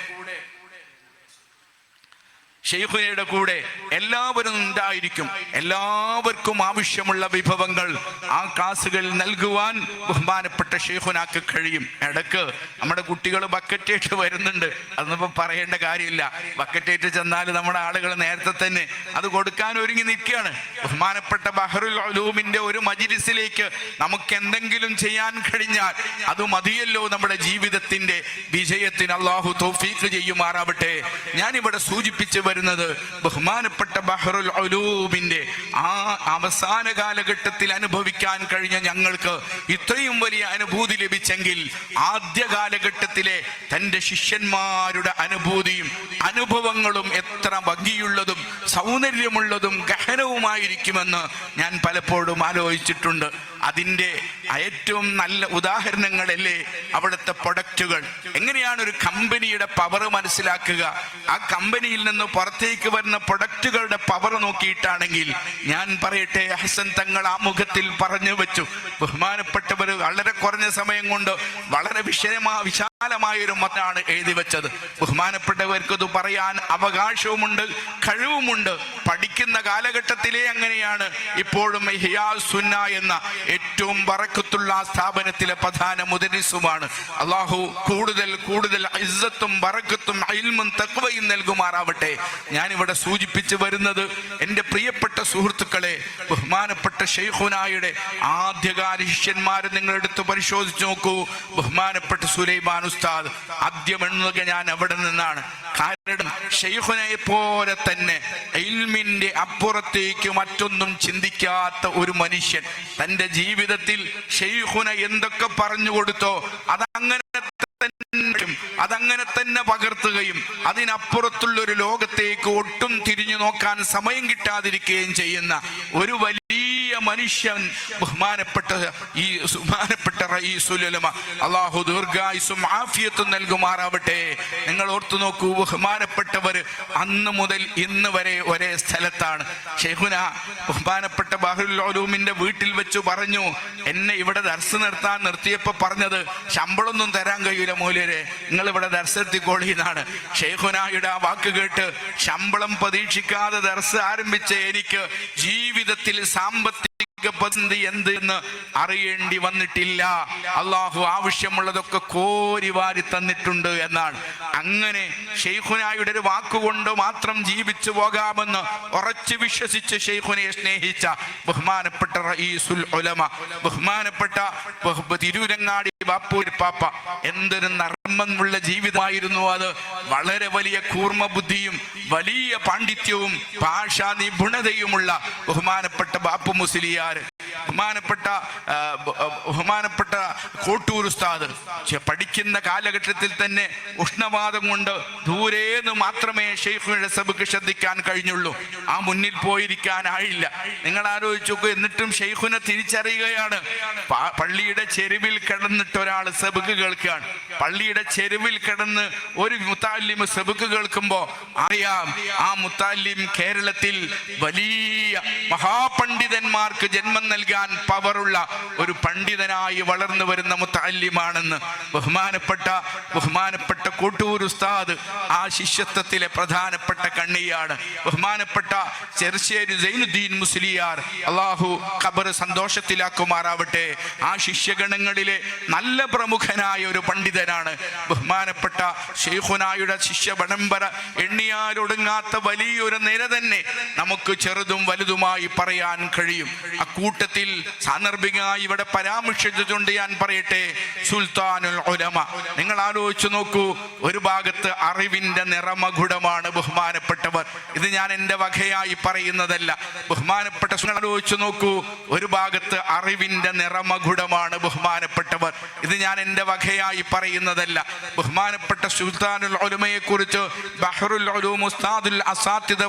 ഷെയ്ഖുനയുടെ കൂടെ എല്ലാവരും ഉണ്ടായിരിക്കും. എല്ലാവർക്കും ആവശ്യമുള്ള വിഭവങ്ങൾ ആ ക്ലാസ്സുകളിൽ നൽകുവാൻ ബഹുമാനപ്പെട്ട ഷെയ്ഖുനാക്ക് കഴിയും. ഇടയ്ക്ക് നമ്മുടെ കുട്ടികൾ ബക്കറ്റേറ്റ് വരുന്നുണ്ട്. അതൊന്നിപ്പോൾ പറയേണ്ട കാര്യമില്ല. ബക്കറ്റേറ്റ് ചെന്നാൽ നമ്മുടെ ആളുകൾ നേരത്തെ തന്നെ അത് കൊടുക്കാൻ ഒരുങ്ങി നിൽക്കുകയാണ്. ബഹുമാനപ്പെട്ട ബഹറുൽ ഉലൂമിന്റെ ഒരു മജിലിസിലേക്ക് നമുക്ക് എന്തെങ്കിലും ചെയ്യാൻ കഴിഞ്ഞാൽ അത് മതിയല്ലോ നമ്മുടെ ജീവിതത്തിന്റെ വിജയത്തിന്. അള്ളാഹു തൗഫീഖ് ചെയ്യുമാറാവട്ടെ. ഞാനിവിടെ സൂചിപ്പിച്ചു വരുന്നത് ബഹുമാനപ്പെട്ട ബഹറുൽ ഉലൂമിന്റെ ആ അവസാന കാലഘട്ടത്തിൽ അനുഭവിക്കാൻ കഴിഞ്ഞ ഞങ്ങൾക്ക് ഇത്രയും വലിയ അനുഭൂതി ലഭിച്ചെങ്കിൽ ആദ്യ കാലഘട്ടത്തിലെ തന്റെ ശിഷ്യന്മാരുടെ അനുഭൂതിയും അനുഭവങ്ങളും എത്ര ഭംഗിയുള്ളതും സൗന്ദര്യമുള്ളതും ഗഹനവുമായിരിക്കുമെന്ന് ഞാൻ പലപ്പോഴും ആലോചിച്ചിട്ടുണ്ട്. അതിന്റെ ഏറ്റവും നല്ല ഉദാഹരണങ്ങളല്ലേ അവിടുത്തെ പ്രൊഡക്റ്റുകൾ എങ്ങനെയാണ് ഒരു കമ്പനിയുടെ പവർ മനസ്സിലാക്കുക? ആ കമ്പനിയിൽ നിന്ന് പുറത്തേക്ക് വരുന്ന പ്രൊഡക്റ്റുകളുടെ പവർ നോക്കിയിട്ടാണെങ്കിൽ ഞാൻ പറയട്ടെ ഹസൻ തങ്ങൾ ആ മുഖത്തിൽ പറഞ്ഞു വെച്ചു. ബഹുമാനപ്പെട്ടവർ വളരെ കുറഞ്ഞ സമയം കൊണ്ട് വളരെ വിഷയമാ വിശാലമായ ഒരു മതാണ് എഴുതി വെച്ചത്. ബഹുമാനപ്പെട്ടവർക്ക് ഇത് പറയാൻ അവകാശവുമുണ്ട് കഴിവുമുണ്ട്. പഠിക്കുന്ന കാലഘട്ടത്തിലേ അങ്ങനെയാണ്. ഇപ്പോഴും ഹിയാ സുന്ന എന്ന ഏറ്റവും വറക്കത്തുള്ള ആ സ്ഥാപനത്തിലെ പ്രധാന മുദരിസുമാണ്. അള്ളാഹു കൂടുതൽ കൂടുതൽ ഇസ്സത്തും വറക്കത്തും അയിൽമും തക്വയും നൽകുമാറാവട്ടെ. ഞാനിവിടെ സൂചിപ്പിച്ചു വരുന്നത് എന്റെ പ്രിയപ്പെട്ട സുഹൃത്തുക്കളെ ബഹുമാനപ്പെട്ട ഷെയ്ഖുനായുടെ ആദ്യകാല ശിഷ്യന്മാരെ നിങ്ങളെടുത്ത് പരിശോധിച്ചു നോക്കൂ. ബഹുമാനപ്പെട്ട സുലൈമാൻ ഉസ്താദ് ആദ്യം എണ്ണുക ഞാൻ അവിടെ നിന്നാണ്. കാരണം ഷെയ്ഖുനെ പോലെ തന്നെ ഇൽമിന്റെ അപ്പുറത്തേക്ക് മറ്റൊന്നും ചിന്തിക്കാത്ത ഒരു മനുഷ്യൻ തന്റെ ജീവിതത്തിൽ ഷെയ്ഖുന എന്തൊക്കെ പറഞ്ഞു കൊടുത്തോ അതങ്ങനെ അതങ്ങനെ തന്നെ പകർത്തുകയും അതിനപ്പുറത്തുള്ള ഒരു ലോകത്തേക്ക് ഒട്ടും തിരിഞ്ഞു നോക്കാൻ സമയം കിട്ടാതിരിക്കുകയും ചെയ്യുന്ന ഒരു വലിയ മനുഷ്യൻ ബഹുമാനപ്പെട്ട ഈ ബഹുമാനപ്പെട്ട റഈസുലമ അള്ളാഹു ദീർഘായുസും ആഫിയത്തും നൽകുമാറാവട്ടെ. നിങ്ങൾ ഓർത്തു നോക്കൂ ബഹുമാനപ്പെട്ടവർ അന്ന് മുതൽ ഇന്ന് വരെ ഒരേ സ്ഥലത്താണ്. ഷെഹുന ബഹുമാനപ്പെട്ട ബാഹുലൂമിന്റെ വീട്ടിൽ വെച്ച് പറഞ്ഞു എന്നെ ഇവിടെ ദർശനം നിർത്താൻ നിർത്തിയപ്പോ പറഞ്ഞത് ശമ്പളമൊന്നും തരാൻ കഴിയൂല മൂല്യരെ നിങ്ങൾ ഇവിടെ ദർശനത്തിക്കോളി കൊള്ളിയെന്നാണ് ഷെയ്ഖുനായുടെ ആ വാക്ക് കേട്ട് ശമ്പളം പ്രതീക്ഷിക്കാതെ ദർശ ആരംഭിച്ച എനിക്ക് ജീവിതത്തിൽ സാമ്പത്തിക പ്രതിസന്ധി എന്ത് എന്ന് അറിയേണ്ടി വന്നിട്ടില്ല. അള്ളാഹു ആവശ്യമുള്ളതൊക്കെ കോരി വാരി തന്നിട്ടുണ്ട് എന്നാണ്. അങ്ങനെ ഷെയ്ഖുനായുടെ ഒരു വാക്കുകൊണ്ട് മാത്രം ജീവിച്ചു പോകാമെന്ന് ഉറച്ചു വിശ്വസിച്ച് ഷെയ്ഖുനെ സ്നേഹിച്ച ബഹുമാനപ്പെട്ട റഈസുൽ ഉലമ ബഹുമാനപ്പെട്ട ബഹു- തിരൂരങ്ങാടി ബാപ്പൂർ പാപ്പ എന്തൊരു നർമ്മമുള്ള ജീവിതമായിരുന്നു അത്. വളരെ വലിയ കൂർമ്മ ബുദ്ധിയും വലിയ പാണ്ഡിത്യവും ഭാഷാ നിപുണതയുമുള്ള ബഹുമാനപ്പെട്ട ബാപ്പു മുസ്ലിയാർ ബഹുമാനപ്പെട്ട ബഹുമാനപ്പെട്ട കോട്ടൂർ ഉസ്താദ് പഠിക്കുന്ന കാലഘട്ടത്തിൽ തന്നെ ഉഷ്ണവാദം കൊണ്ട് ദൂരേന്ന് മാത്രമേ ഷെയ്ഖുടെ സബക്ക് ശ്രദ്ധിക്കാൻ കഴിഞ്ഞുള്ളൂ. ആ മുന്നിൽ പോയിരിക്കാനായില്ല. നിങ്ങൾ ആലോചിച്ചു എന്നിട്ടും ഷെയ്ഖുനെ തിരിച്ചറിയുകയാണ്. പള്ളിയുടെ ചെരുവിൽ കിടന്നിട്ട് ഒരാൾ സബക്ക് കേൾക്കുകയാണ്. പള്ളിയുടെ ചെരുവിൽ കിടന്ന് ഒരു മുത്താലിം സബക്ക് കേൾക്കുമ്പോ അറിയാം ആ മുത്താലിം കേരളത്തിൽ വലിയ മഹാപണ്ഡിതന്മാർക്ക് ജന്മം നൽകാൻ പവറുള്ള ഒരു പണ്ഡിതനായി വളർന്നു വരുന്ന മുത്തല്യമാണെന്ന് ബഹുമാനപ്പെട്ട ബഹുമാനപ്പെട്ട കോട്ടൂർ ഉസ്താദ് ആ ശിഷ്യത്വത്തിലെ പ്രധാനപ്പെട്ട കണ്ണിയാണ്. ബഹുമാനപ്പെട്ട ചെറുശ്ശേരി സൈനുദ്ദീൻ മുസ്ലിയാർ അള്ളാഹു ഖബർ സന്തോഷത്തിലാക്കുമാറാവട്ടെ. ആ ശിഷ്യഗണങ്ങളിലെ നല്ല പ്രമുഖനായ ഒരു പണ്ഡിതനാണ്. ബഹുമാനപ്പെട്ട ഷെയ്ഖുനായുടെ ശിഷ്യ പരമ്പര എണ്ണിയാലൊടുങ്ങാത്ത വലിയൊരു നിര തന്നെ നമുക്ക് ചെറുതും വലുതുമായി പറയാൻ കഴിയും. അക്കൂട്ടത്തിൽ സാന്ദർഭികമായി ഇവിടെ പരാമർശിച്ചിട്ടുണ്ട് ഞാൻ പറയട്ടെ സുൽത്താനുൽ ഉലമ. നിങ്ങൾ ആലോചിച്ചു നോക്കൂ ഒരു ഭാഗത്ത് അറിവിന്റെ നിറമകുടമാണ് ബഹുമാനപ്പെട്ടവർ. ഇത് ഞാൻ എന്റെ വകയായി പറയുന്നതല്ല. ബഹുമാനപ്പെട്ട ആലോചിച്ചു നോക്കൂ ഒരു ഭാഗത്ത് അറിവിന്റെ നിറമകുടമാണ് ബഹുമാനപ്പെട്ടവർ. ഇത് ഞാൻ എന്റെ വകയായി പറയുന്നതല്ല. ബഹുമാനപ്പെട്ട സുൽത്താനുൽ ഉലമയെ കുറിച്ച് ബഹ്റുൽ ഉലൂം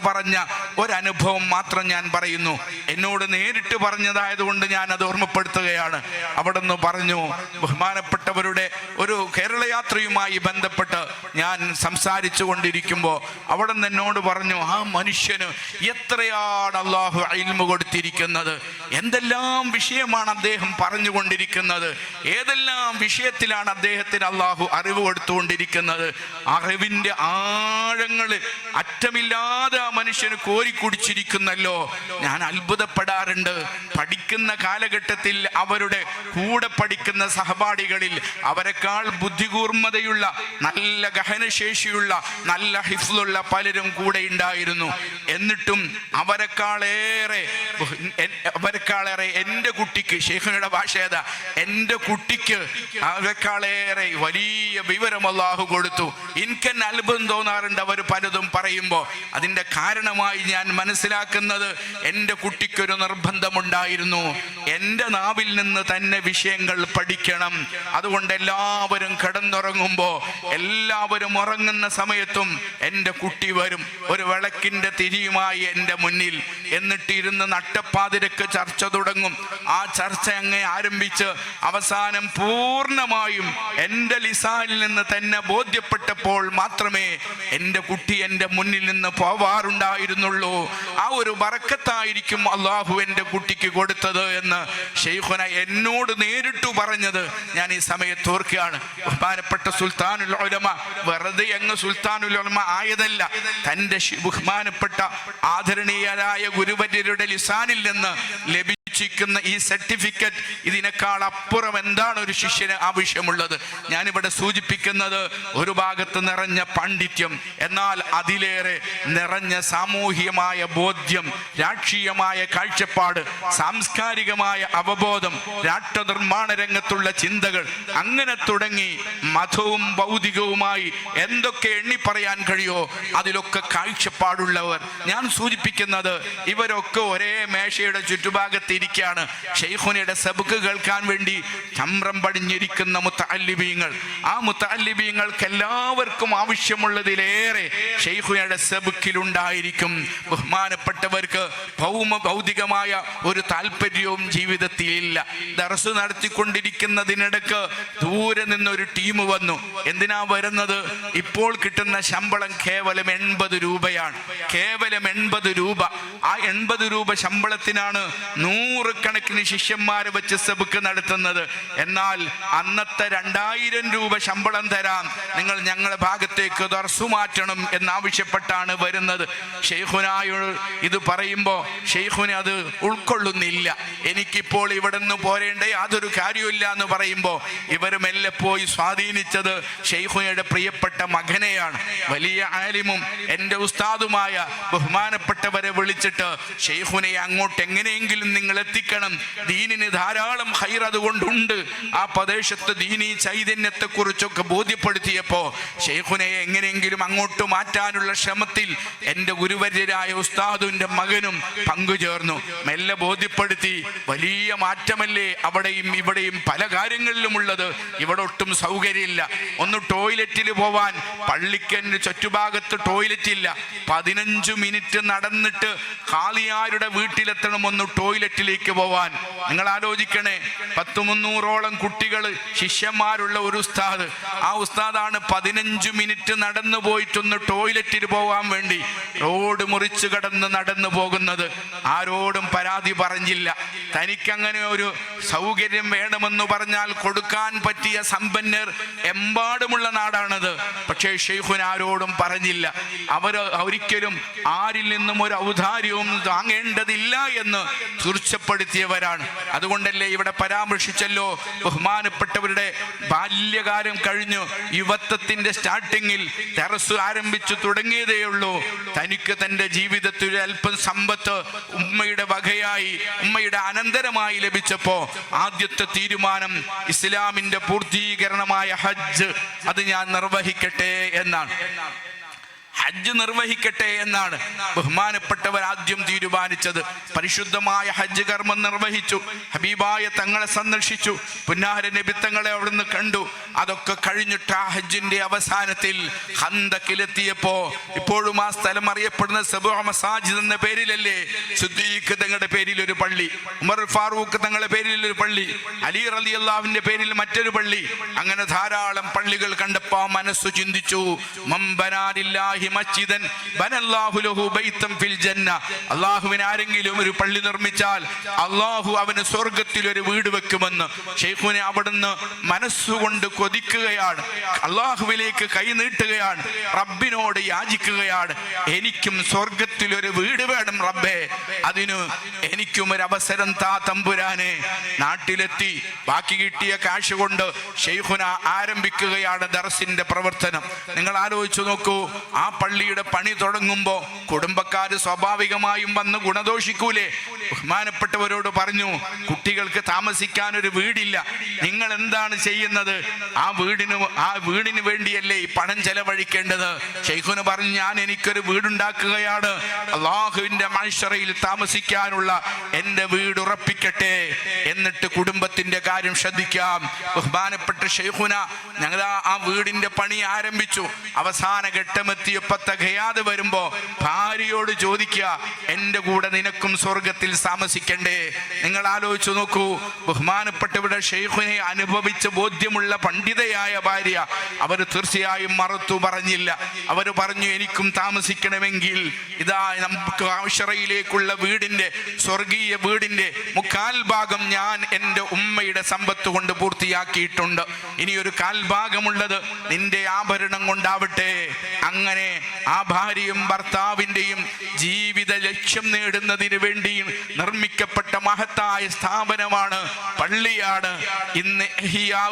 പറഞ്ഞ ഒരനുഭവം മാത്രം ഞാൻ പറയുന്നു. എന്നോട് നേരിട്ട് പറഞ്ഞതായതുകൊണ്ട് ഞാൻ അത് ഓർമ്മപ്പെടുത്തുകയാണ്. അവിടെ നിന്ന് പറഞ്ഞു ബഹുമാനപ്പെട്ടവരുടെ ഒരു കേരളയാത്രയുമായി ബന്ധപ്പെട്ട് ഞാൻ സംസാരിച്ചു കൊണ്ടിരിക്കുമ്പോൾ അവിടെ നിന്ന് എന്നോട് പറഞ്ഞു ആ മനുഷ്യന് എത്രയാണ് അള്ളാഹു അയിൽമ കൊടുത്തിരിക്കുന്നത്? എന്തെല്ലാം വിഷയമാണ് അദ്ദേഹം പറഞ്ഞുകൊണ്ടിരിക്കുന്നത്? ഏതെല്ലാം വിഷയത്തിലാണ് അദ്ദേഹത്തിന് അള്ളാഹു അറിവ് കൊടുത്തുകൊണ്ടിരിക്കുന്നത്? അറിവിന്റെ ആഴങ്ങൾ അറ്റമില്ലാതെ ആ മനുഷ്യന് കോരിക്കുടിച്ചിരിക്കുന്നല്ലോ ഞാൻ അത്ഭുതപ്പെടാറുണ്ട്. പഠിക്കുന്ന കാലഘട്ടത്തിൽ അവരുടെ കൂടെ പഠിക്കുന്ന സഹപാഠികളിൽ അവരെക്കാൾ ബുദ്ധികൂർമ്മതയുള്ള നല്ല ഗഹനശേഷിയുള്ള നല്ല ഹിഫ്ലുള്ള പലരും കൂടെ ഉണ്ടായിരുന്നു. എന്നിട്ടും അവരെക്കാളേറെ അവരെക്കാളേറെ എന്റെ കുട്ടിക്ക് ഷെയ്ഖിനുടെ ഭാഷ ഏതാ? എന്റെ കുട്ടിക്ക് അവരെക്കാളേറെ വലിയ വിവരം അള്ളാഹു കൊടുത്തു. എനിക്ക് അത്ഭുതം തോന്നാറുണ്ട് അവർ പലതും പറയുമ്പോൾ. അതിന്റെ കാരണമായി ഞാൻ മനസ്സിലാക്കുന്നത് എന്റെ കുട്ടിക്കൊരു നിർബന്ധമുണ്ടായിരുന്നു. ഉണ്ടായിരുന്നു എന്റെ നാവിൽ നിന്ന് തന്നെ വിഷയങ്ങൾ പഠിക്കണം. അതുകൊണ്ട് എല്ലാവരും കിടന്നുറങ്ങുമ്പോ എല്ലാവരും ഉറങ്ങുന്ന സമയത്തും എന്റെ കുട്ടി വരും. ഒരു വിളക്കിന്റെ തിരിയുമായി എന്റെ മുന്നിൽ. എന്നിട്ടിരുന്ന് നട്ടപ്പാതിരക്ക് ചർച്ച തുടങ്ങും. ആ ചർച്ച അങ്ങ് ആരംഭിച്ച് അവസാനം പൂർണമായും എന്റെ ലിസാനിൽ നിന്ന് തന്നെ ബോധ്യപ്പെട്ടപ്പോൾ മാത്രമേ എന്റെ കുട്ടി എന്റെ മുന്നിൽ നിന്ന് പോവാറുണ്ടായിരുന്നുള്ളൂ. ആ ഒരു ബറക്കത്തായിരിക്കും അള്ളാഹു എന്റെ കുട്ടിക്ക് കൊടുത്തത് എന്ന് ഷെയ്ഖുന എന്നോട് നേരിട്ടു പറഞ്ഞത് ഞാൻ ഈ സമയത്ത് ഓർക്കുകയാണ്. ബഹുമാനപ്പെട്ട സുൽത്താനുൽ ഉലമ വെറുതെ അങ്ങ് സുൽത്താനുൽ ഉലമ ആയതല്ല. തന്റെ ബഹുമാനപ്പെട്ട ആദരണീയരായ ഗുരുവര്യരുടെ ലിസാനിൽ നിന്ന് ലഭിച്ചിരിക്കുന്ന ഈ സർട്ടിഫിക്കറ്റ് ഇതിനേക്കാൾ അപ്പുറം എന്താണ് ഒരു ശിഷ്യന് ആവശ്യമുള്ളത്? ഞാനിവിടെ സൂചിപ്പിക്കുന്നത് ഒരു ഭാഗത്ത് നിറഞ്ഞ പാണ്ഡിത്യം എന്നാൽ അതിലേറെ നിറഞ്ഞ സാമൂഹികമായ ബോധ്യം രാഷ്ട്രീയമായ കാഴ്ചപ്പാട് സാംസ്കാരികമായ അവബോധം രാഷ്ട്രനിർമ്മാണ രംഗത്തുള്ള ചിന്തകൾ അങ്ങനെ തുടങ്ങി മതവും ഭൗതികവുമായി എന്തൊക്കെ എണ്ണി പറയാൻ കഴിയോ അതിലൊക്കെ കാഴ്ചപ്പാടുള്ളവർ. ഞാൻ സൂചിപ്പിക്കുന്നത് ഇവരൊക്കെ ഒരേ മേശയുടെ ചുറ്റുഭാഗത്ത് ഇരിക്കുകയാണ് ഷെയ്ഖുനയുടെ സബുക്ക് കേൾക്കാൻ വേണ്ടി ചമ്രം പടിഞ്ഞിരിക്കുന്ന മുത്തല്ലിബീങ്ങൾ ആ മുത്തല്ലിബീങ്ങൾക്ക് എല്ലാവർക്കും ആവശ്യമുള്ളതിലേറെ ഷെയ്ഖുനയുടെ സബുക്കിലുണ്ടായിരിക്കും. ബഹുമാനപ്പെട്ടവർക്ക് ഭൗമ ഭൗതികമായ ഒരു താല്പര്യവും ജീവിതത്തിൽ ഇല്ല. ദർസ് നടത്തിക്കൊണ്ടിരിക്കുന്നതിനിടക്ക് ദൂരെ നിന്നൊരു ടീം വന്നു. എന്തിനാ വരുന്നത്? ഇപ്പോൾ കിട്ടുന്ന ശമ്പളം കേവലം എൺപത് രൂപയാണ്. കേവലം എൺപത് രൂപ. ആ എൺപത് രൂപ ശമ്പളത്തിനാണ് നൂറുകണക്കിന് ശിഷ്യന്മാരെ വെച്ച് സെബുക്ക് നടത്തുന്നത്. എന്നാൽ അന്നത്തെ രണ്ടായിരം രൂപ ശമ്പളം തരാം നിങ്ങൾ ഞങ്ങളുടെ ഭാഗത്തേക്ക് ദർസു മാറ്റണം എന്നാവശ്യപ്പെട്ടാണ് വരുന്നത്. ഷെയ്ഖുനായോട് ഇത് പറയുമ്പോൾ ഷെയ്ഖുന് അത് ഉൾക്കൊള്ളുന്നില്ല. എനിക്കിപ്പോൾ ഇവിടെ നിന്ന് പോരേണ്ട യാതൊരു കാര്യമില്ല എന്ന് പറയുമ്പോൾ ഇവർ മെല്ലെ പോയി സ്വാധീനിച്ചത് ഷെയ്ഖുനയുടെ പ്രിയപ്പെട്ട മകനെയാണ്. വലിയ ആലിമും എന്റെ ഉസ്താദുമായ ബഹുമാനപ്പെട്ടവരെ വിളിച്ചിട്ട് ഷെയ്ഖുനെ അങ്ങോട്ട് എങ്ങനെയെങ്കിലും നിങ്ങൾ എത്തിക്കണം. ദീനിന് ധാരാളം ഹൈർ അതുകൊണ്ടുണ്ട്. ആ പ്രദേശത്ത് ദീനി ചൈതന്യത്തെ കുറിച്ചൊക്കെ ബോധ്യപ്പെടുത്തിയപ്പോ ഷെയ്ഖുനെ എങ്ങനെയെങ്കിലും അങ്ങോട്ട് മാറ്റാനുള്ള ശ്രമത്തിൽ എന്റെ ഗുരുവര്യരായ ഉസ്താദുവിന്റെ മകനും പങ്കുചേർന്നു. മെല്ലെ ബോധ്യപ്പെടുത്തി വലിയ മാറ്റമല്ലേ അവിടെയും ഇവിടെയും പല കാര്യങ്ങളിലും ഉള്ളത് ഇവിടെ ഒട്ടും സൗകര്യമില്ല. ഒന്ന് ടോയ്ലറ്റിൽ പോവാൻ പള്ളിക്കന് ചുറ്റുഭാഗത്ത് ടോയ്ലറ്റ് ഇല്ല പതിനഞ്ച് മിനിറ്റ് നടന്നിട്ട് കാളിയാരുടെ വീട്ടിലെത്തണം ഒന്ന് ടോയ്ലറ്റിലേക്ക് പോവാൻ. നിങ്ങൾ ആലോചിക്കണേ പത്ത് മുന്നൂറോളം കുട്ടികൾ ശിഷ്യന്മാരുള്ള ഒരു ഉസ്താദ്. ആ ഉസ്താദാണ് പതിനഞ്ച് മിനിറ്റ് നടന്നു പോയിട്ടൊന്ന് ടോയ്ലറ്റിൽ പോകാൻ വേണ്ടി റോഡ് മുറിച്ച് കടന്ന് നടന്നു പോകുന്നത്. ആരോടും പരാതി പറഞ്ഞില്ല. തനിക്കങ്ങനെ ഒരു സൗകര്യം വേണമെന്ന് പറഞ്ഞാൽ കൊടുക്കാൻ പറ്റിയ സമ്പന്നർ എമ്പാടുമുള്ള നാടാണത്. പക്ഷേ ഷെയ്ഖുൻ ആരോടും പറഞ്ഞില്ല. അവർ ഒരിക്കലും ആരിൽ നിന്നും ഒരു ഔദാര്യവും താങ്ങേണ്ടതില്ല എന്ന് തീർച്ചപ്പെടുത്തിയവരാണ്. അതുകൊണ്ടല്ലേ ഇവിടെ പരാമർശിച്ചല്ലോ? ബഹുമാനപ്പെട്ടവരുടെ ബാല്യകാലം കഴിഞ്ഞു. യുവത്വത്തിന്റെ സ്റ്റാർട്ടിങ്ങിൽ ടെറസ് ആരംഭിച്ചു തുടങ്ങിയതേയുള്ളൂ തനിക്ക് തന്റെ ജീവിതത്തിൽ അല്പം സമ്പത്ത് ഉമ്മയുടെ വകയായി ഉമ്മയുടെ അനന്തരമായി ലഭിച്ചപ്പോ ആദ്യത്തെ തീരുമാനം ഇസ്ലാമിന്റെ പൂർത്തീകരണമായ ഹജ്ജ് അത് ഞാൻ നിർവഹിക്കട്ടെ എന്നാണ്. ഹജ്ജ് നിർവഹിക്കട്ടെ എന്നാണ് ബഹുമാനപ്പെട്ടവർ ആദ്യം തീരുമാനിച്ചത്. പരിശുദ്ധമായ ഹജ്ജ് കർമ്മം നിർവഹിച്ചു. ഹബീബായ തങ്ങളെ സന്ദർശിച്ചു. പുന്നാഹര നബിത്തങ്ങളെ അവിടുന്ന് കണ്ടു. അതൊക്കെ കഴിഞ്ഞിട്ട് ആ ഹജ്ജിന്റെ അവസാനത്തിൽ ഹന്തക്കിലെത്തിയപ്പോ ഇപ്പോഴും ആ സ്ഥലം അറിയപ്പെടുന്ന സബുഅ മസാജിദ് എന്ന പേരിലല്ലേ? സുദ്ദീഖ് തങ്ങളുടെ പേരിൽ ഒരു പള്ളി ഉമർ ഫാറൂഖ് തങ്ങളുടെ പേരിൽ ഒരു പള്ളി അലി റലി അള്ളാഹുവിന്റെ പേരിൽ മറ്റൊരു പള്ളി. അങ്ങനെ ധാരാളം പള്ളികൾ കണ്ടപ്പോ മനസ്സു ചിന്തിച്ചു. മംബനാലില്ലാഹി മസ്ജിദൻ. ഫിൽ ജന്ന. അള്ളാഹുവിന് ആരെങ്കിലും ഒരു പള്ളി നിർമ്മിച്ചാൽ അള്ളാഹു അവന് സ്വർഗത്തിൽ ഒരു വീട് വെക്കുമെന്ന്. ഷെയ്ഖുനെ അവിടുന്ന് മനസ്സുകൊണ്ട് കൊതിക്കുകയാണ്. അള്ളാഹുവിലേക്ക് കൈ നീട്ടുകയാണ്. റബ്ബിനോട് യാചിക്കുകയാണ്. എനിക്കും സ്വർഗത്തിൽ ഒരു വീട് വേണം റബ്ബേ. അതിന് എനിക്കും ഒരു അവസരം താ തമ്പുരാനെ. നാട്ടിലെത്തി ബാക്കി കിട്ടിയ കാശ് കൊണ്ട് ഷെയ്ഖുന ആരംഭിക്കുകയാണ് ദർസിന്റെ പ്രവർത്തനം. നിങ്ങൾ ആലോചിച്ചു നോക്കൂ ആ പള്ളിയുടെ പണി തുടങ്ങുമ്പോൾ കുടുംബക്കാര് സ്വാഭാവികമായും വന്ന് ഗുണദോഷിക്കൂലേ? ബഹുമാനപ്പെട്ടവരോട് പറഞ്ഞു കുട്ടികൾക്ക് താമസിക്കാൻ ഒരു വീടില്ല. നിങ്ങൾ എന്താണ് ചെയ്യുന്നത്? ആ വീടിന് ആ വീടിന് വേണ്ടിയല്ലേ ഈ പണം ചെലവഴിക്കേണ്ടത്? ഷെയ്ഖുന് പറഞ്ഞു ഞാൻ എനിക്കൊരു വീടുണ്ടാക്കുകയാണ്. അള്ളാഹുവിന്റെ മനുഷ്യറയിൽ താമസിക്കാനുള്ള എന്റെ വീട് ഉറപ്പിക്കട്ടെ എന്നിട്ട് കുടുംബത്തിന്റെ കാര്യം ശ്രദ്ധിക്കാം. ബഹുമാനപ്പെട്ട ഷെയ്ഖുന ഞങ്ങൾ ആ- വീടിന്റെ പണി ആരംഭിച്ചു. അവസാന ഘട്ടമെത്തിയപ്പോ തികയാതെ വരുമ്പോ ഭാര്യയോട് ചോദിക്കുക എന്റെ കൂടെ നിനക്കും സ്വർഗത്തിൽ താമസിക്കണ്ടേ? നിങ്ങൾ ആലോചിച്ചു നോക്കൂ ബഹുമാനപ്പെട്ടവരുടെ ഷെയ്ഖുനെ അനുഭവിച്ച ബോധ്യമുള്ള പണ്ഡിതയായ ഭാര്യ അവർ തീർച്ചയായും മറുത്തു പറഞ്ഞില്ല. അവർ പറഞ്ഞു എനിക്കും താമസിക്കണമെങ്കിൽ ഇതാ നമുക്ക് ആവശ്യയിലേക്കുള്ള വീടിന്റെ സ്വർഗീയ വീടിന്റെ മുക്കാൽ ഭാഗം ഞാൻ എന്റെ ഉമ്മയുടെ സമ്പത്ത് കൊണ്ട് പൂർത്തിയാക്കിയിട്ടുണ്ട്. ഇനിയൊരു കാൽഭാഗമുള്ളത് നിന്റെ ആഭരണം കൊണ്ടാവട്ടെ. അങ്ങനെ ആ ഭാര്യയും ഭർത്താവിന്റെയും ജീവിത ലക്ഷ്യം നേടുന്നതിന് വേണ്ടിയും നിർമ്മിക്കപ്പെട്ട മഹത്തായ സ്ഥാപനമാണ് പള്ളിയാണ്. ഇന്ന്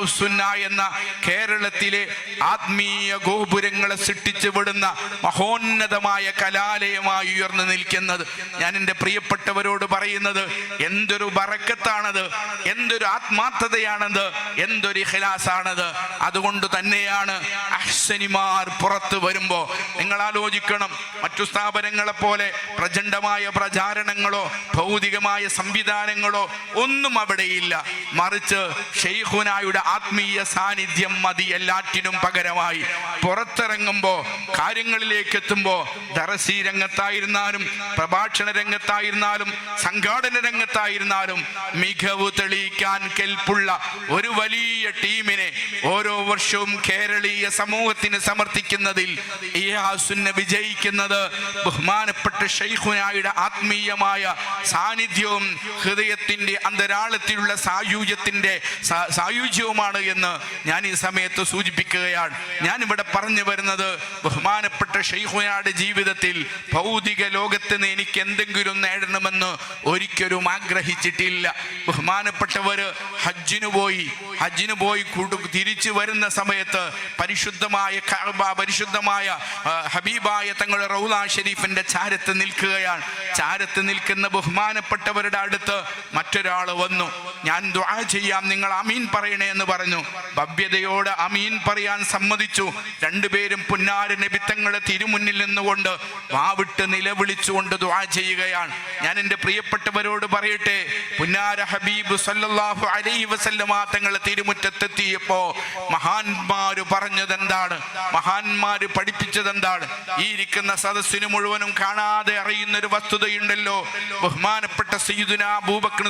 സുന്ന എന്ന കേരളത്തിലെ ആത്മീയ ഗോപുരങ്ങളെ സൃഷ്ടിച്ചു വിടുന്ന മഹോന്നതമായ കലാലയമായി ഉയർന്നു നിൽക്കുന്നത് ഞാൻ എന്റെ പ്രിയപ്പെട്ടവരോട് പറയുന്നത് എന്തൊരു ബറക്കത്താണത് എന്തൊരു ആത്മാർത്ഥതയാണത് എന്തൊരു ഹിലാസാണത് അതുകൊണ്ട് തന്നെയാണ് അഹ്സനിമാർ പുറത്തു വരുമ്പോ നിങ്ങൾ ആലോചിക്കണം മറ്റു സ്ഥാപനങ്ങളെ പോലെ പ്രചണ്ഡമായ പ്രചാരണങ്ങളോ ഭൗതികമായ സംവിധാനങ്ങളോ ഒന്നും അവിടെയില്ല. മറിച്ച് ഷെയ്ഖുനായുടെ ആത്മീയ സാന്നിധ്യം മതി എല്ലാറ്റിനും പകരമായി. പുറത്തിറങ്ങുമ്പോൾ കാര്യങ്ങളിലേക്ക് എത്തുമ്പോൾ ദറസി രംഗത്തായിരുന്നാലും പ്രഭാഷണ രംഗത്തായിരുന്നാലും സംഘാടന രംഗത്തായിരുന്നാലും മികവ് തെളിയിക്കാൻ കെൽപ്പുള്ള ഒരു വലിയ ടീമിനെ ഓരോ വർഷവും കേരളീയ സമൂഹത്തിന് സമർത്ഥിക്കുന്നതിൽ ഈ ആസുന്ന വിജയിക്കുന്നത് ബഹുമാനപ്പെട്ട ഷെയ്ഖുനായുടെ ആത്മീയമായ സാന്നിധ്യവും ഹൃദയത്തിന്റെ അന്തരാളത്തിലുള്ള സായുജ്യത്തിന്റെ സായുജ്യവുമാണ് എന്ന് ഞാൻ ഈ സമയത്ത് സൂചിപ്പിക്കുകയാണ്. ഞാൻ ഇവിടെ പറഞ്ഞു വരുന്നത് ബഹുമാനപ്പെട്ട ഷെയ്ഖുനായുടെ ജീവിതത്തിൽ ഭൗതിക ലോകത്ത് നിന്ന് എനിക്ക് എന്തെങ്കിലും നേടണമെന്ന് ഒരിക്കലും ആഗ്രഹിച്ചിട്ടില്ല. ബഹുമാനപ്പെട്ടവർ ഹജ്ജിനു പോയി ഹജ്ജിന് പോയി തിരിച്ചു വരുന്ന സമയത്ത് പരിശുദ്ധമായ പരിശുദ്ധമായ ഹബീബായ തങ്ങളുടെ റൗല ഷെരീഫിന്റെ ചാരത്ത് നിൽക്കുകയാണ്. ചാരത്ത് നിൽക്കുന്ന ബഹുമാനപ്പെട്ടവരുടെ അടുത്ത് മറ്റൊരാൾ വന്നു. ഞാൻ ദ്വാ ചെയ്യാം നിങ്ങൾ അമീൻ പറയണേ എന്ന് പറഞ്ഞു. ഭവ്യതയോട് അമീൻ പറയാൻ സമ്മതിച്ചു. രണ്ടുപേരും പുന്നാര നബിത്തങ്ങളെ തിരുമുന്നിൽ നിന്നുകൊണ്ട് വാവിട്ട് നിലവിളിച്ചുകൊണ്ട് ദ്വാ ചെയ്യുകയാണ്. ഞാൻ എന്റെ പ്രിയപ്പെട്ടവരോട് പറയട്ടെ പുന്നാര ഹബീബ് സല്ലാഹു അലൈഹി വസല്ലമാ തങ്ങളെ തിരുമുറ്റത്തെത്തിയപ്പോ മഹാന്മാര് പറഞ്ഞത് എന്താണ് മഹാന്മാര് പഠിപ്പിച്ചത് എന്താണ്? ഈ ഇരിക്കുന്ന സദസ്സിന് മുഴുവനും കാണാതെ അറിയുന്ന ഒരു വസ്തുതയുണ്ടല്ലോ. ബഹുമാനപ്പെട്ട സയ്യിദുന അബൂബക്കർ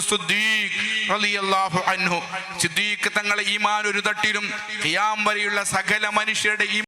റളിയല്ലാഹു അൻഹു. സിദ്ദീഖ് തങ്ങളെ ഈമാൻ ഒരു തട്ടിലും ഖിയാം വരെയുള്ള സകല മനുഷ്യരുടെ